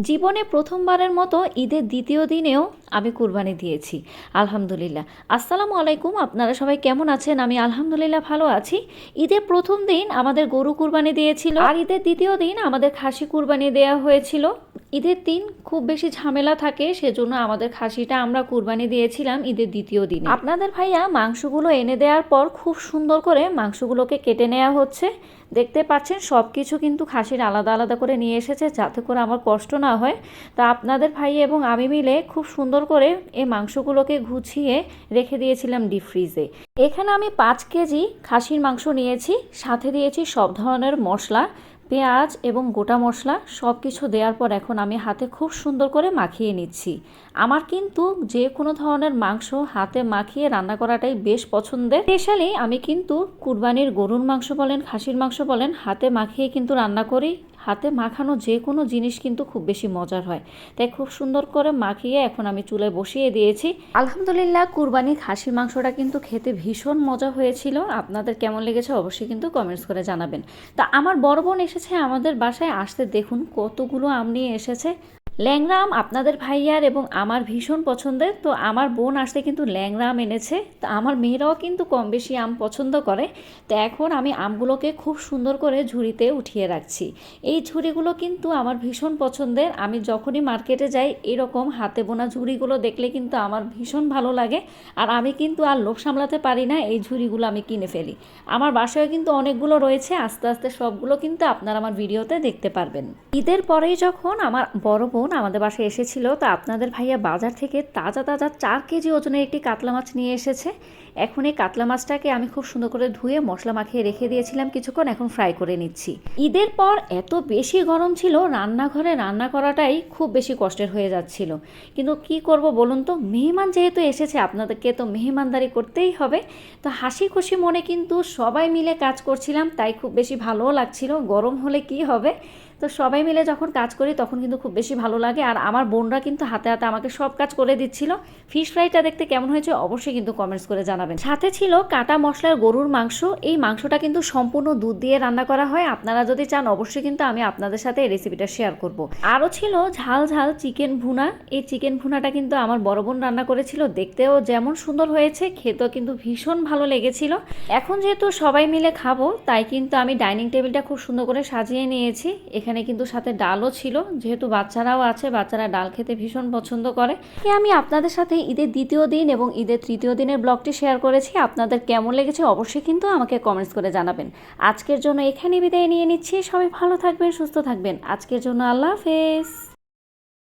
জীবনে প্রথমবারের মতো ঈদের দ্বিতীয় দিনেও আমি কুরবানি দিয়েছি। আলহামদুলিল্লাহ। আসসালামু আলাইকুম, আপনারা সবাই কেমন আছেন? আমি আলহামদুলিল্লাহ ভালো আছি। ঈদের প্রথম দিন আমাদের গরু কুরবানি দিয়েছিল। আর ঈদের দ্বিতীয় দিন আমাদের খাসি কুরবানি দেওয়া হয়েছিল। ঈদের দিন খুব বেশি ঝামেলা থাকে, সেজন্য আমাদের খাসিটা আমরা কুরবানি দিয়েছিলাম ঈদের দ্বিতীয় দিন। আপনাদের ভাইয়া মাংসগুলো এনে দেওয়ার পর খুব সুন্দর করে মাংসগুলোকে কেটে নেওয়া হচ্ছে। দেখতে পাচ্ছেন সব কিছু কিন্তু খাসির আলাদা আলাদা করে নিয়ে এসেছে, যাতে করে আমার কষ্ট না হয়। তা আপনাদের ভাই এবং আমি মিলে খুব সুন্দর করে এই মাংসগুলোকে গুছিয়ে রেখে দিয়েছিলাম ডিপ ফ্রিজে এখানে আমি পাঁচ কেজি খাসির মাংস নিয়েছি, সাথে দিয়েছি সব ধরনের মশলা। পেঁয়াজ এবং গোটা মশলা সব কিছু দেওয়ার পর এখন আমি হাতে খুব সুন্দর করে মাখিয়ে নিচ্ছি। আমার কিন্তু যে কোনো ধরনের মাংস হাতে মাখিয়ে রান্না করাটাই বেশ পছন্দের। স্পেশালি আমি কিন্তু কুরবানির গরুর মাংস বলেন, খাসির মাংস বলেন, হাতে মাখিয়ে কিন্তু রান্না করি। হাতে মাখানো যে কোনো জিনিস কিন্তু খুব বেশি মজার হয়। তাই খুব সুন্দর করে মাখিয়ে এখন আমি চুলায় বসিয়ে দিয়েছি। আলহামদুলিল্লাহ কুরবানি খাসির মাংসটা কিন্তু খেতে ভীষণ মজা হয়েছিল। আপনাদের কেমন লেগেছে অবশ্যই কিন্তু কমেন্টস করে জানাবেন। তা আমার বড় বোন এসেছে আমাদের বাসায়। আসতে দেখুন কতগুলো আম নিয়ে এসেছে। ল্যাংড়া আম আপনাদের ভাইয়ার এবং আমার ভীষণ পছন্দের। তো আমার বোন আসতে কিন্তু ল্যাংড়া আম এনেছে। তো আমার মেয়েরাও কিন্তু কম বেশি আম পছন্দ করে। তো এখন আমি আমগুলোকে খুব সুন্দর করে ঝুড়িতে উঠিয়ে রাখছি। এই ঝুড়িগুলো কিন্তু আমার ভীষণ পছন্দের। আমি যখনই মার্কেটে যাই, এরকম হাতে বোনা ঝুড়িগুলো দেখলে কিন্তু আমার ভীষণ ভালো লাগে। আর আমি কিন্তু আর লোভ সামলাতে পারি না এই ঝুড়িগুলো আমি কিনে ফেলি। আমার বাসায় কিন্তু অনেকগুলো রয়েছে। আস্তে আস্তে সবগুলো কিন্তু আপনারা আমার ভিডিওতে দেখতে পারবেন। ঈদের পরেই যখন আমার বড় বোন আমাদের বাসায় এসেছিল, তো আপনাদের ভাইয়া বাজার থেকে তাজা তাজা চার কেজি ওজনের একটি কাতলা মাছ নিয়ে এসেছে। এখন এই কাতলা মাছটাকে আমি খুব সুন্দর করে ধুয়ে মশলা মাখিয়ে রেখে দিয়েছিলাম কিছুক্ষণ, এখন ফ্রাই করে নিচ্ছি। ঈদের পর এত বেশি গরম ছিল, রান্নাঘরে রান্না করাটাই খুব বেশি কষ্টের হয়ে যাচ্ছিল। কিন্তু কি করব বলুন তো, মেহমান যেহেতু এসেছে, আপনাদেরকে তো মেহমানদারি করতেই হবে। তো হাসি খুশি মনে কিন্তু সবাই মিলে কাজ করছিলাম, তাই খুব বেশি ভালোও লাগছিল। গরম হলে কি হবে? তো সবাই মিলে যখন কাজ করি তখন কিন্তু খুব বেশি ভালো লাগে। আর আমার বোনরা কিন্তু হাতে হাতে আমাকে সব কাজ করে দিচ্ছিল। ফিশ ফ্রাইটা দেখতে কেমন হয়েছে অবশ্যই কিন্তু কমেন্টস করে জানাবেন। সাথে ছিল কাটা মশলার গরুর মাংস। এই মাংসটা কিন্তু সম্পূর্ণ দুধ দিয়ে রান্না করা হয়। আপনারা যদি চান অবশ্যই কিন্তু আমি আপনাদের সাথে এই রেসিপিটা শেয়ার করব। আরও ছিল ঝাল ঝাল চিকেন ভুনা। এই চিকেন ভুনাটা কিন্তু আমার বড় বোন রান্না করেছিল। দেখতেও যেমন সুন্দর হয়েছে, খেতেও কিন্তু ভীষণ ভালো লেগেছিল। এখন যেহেতু সবাই মিলে খাব, তাই কিন্তু আমি ডাইনিং টেবিলটা খুব সুন্দর করে সাজিয়ে নিয়েছি। এখানে কিন্তু সাথে ডালও ছিল। যেহেতু বাচ্চারাও আছে, বাচ্চারা ডাল খেতে ভীষণ পছন্দ করে। আমি আপনাদের সাথে ঈদের দ্বিতীয় দিন এবং ঈদের তৃতীয় দিনের ব্লগটি শেয়ার করেছি। আপনাদের কেমন লেগেছে অবশ্যই কিন্তু আমাকে কমেন্টস করে জানাবেন। আজকের জন্য এখানে বিদায় নিয়ে নিচ্ছি। সবাই ভালো থাকবেন, সুস্থ থাকবেন। আজকের জন্য আল্লাহ হাফেজ।